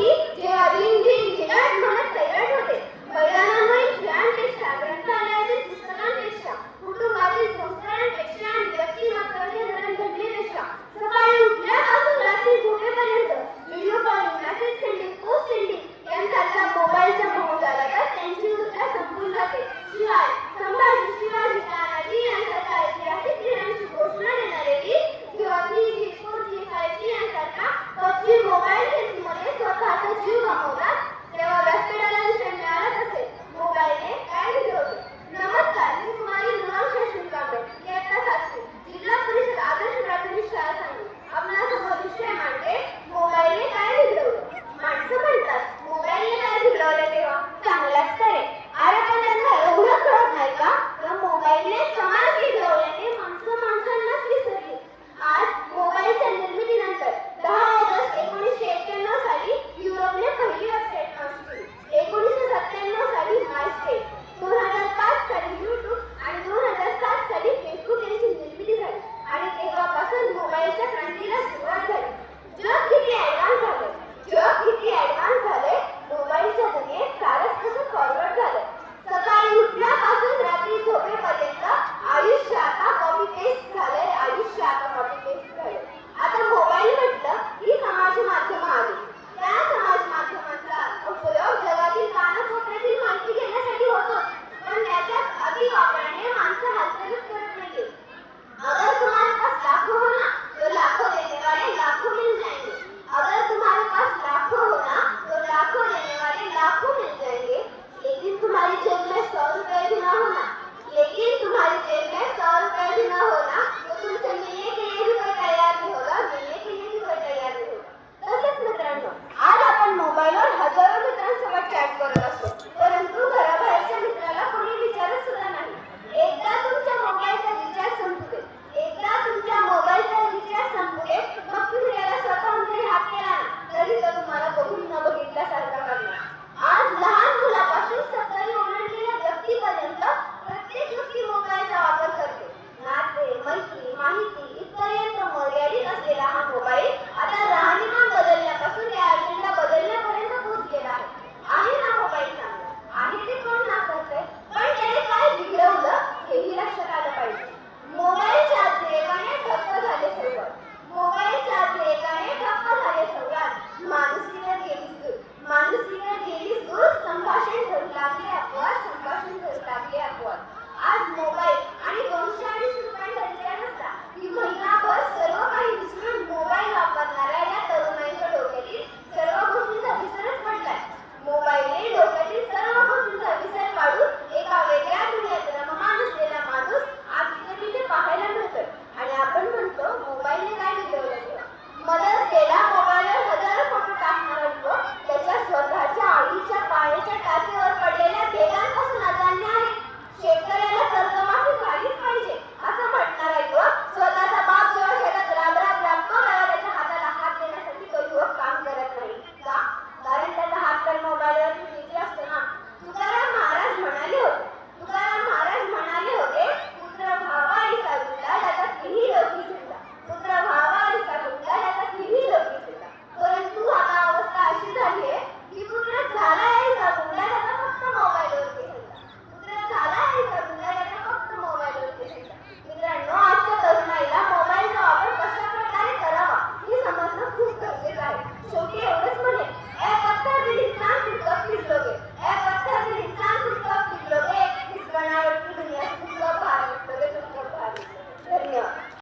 की जेव्हा ring ring घेणार म्हणत तयार होते. परिणाम होईल खेळांपेक्षा ग्रंथालयातील पुस्तकांपेक्षा कुटुंबातील संस्कारांपेक्षा आणि व्यक्तिमत्वातील घडणघडणीपेक्षा सकाळी उठल्यापासून रात्री झोपेपर्यंत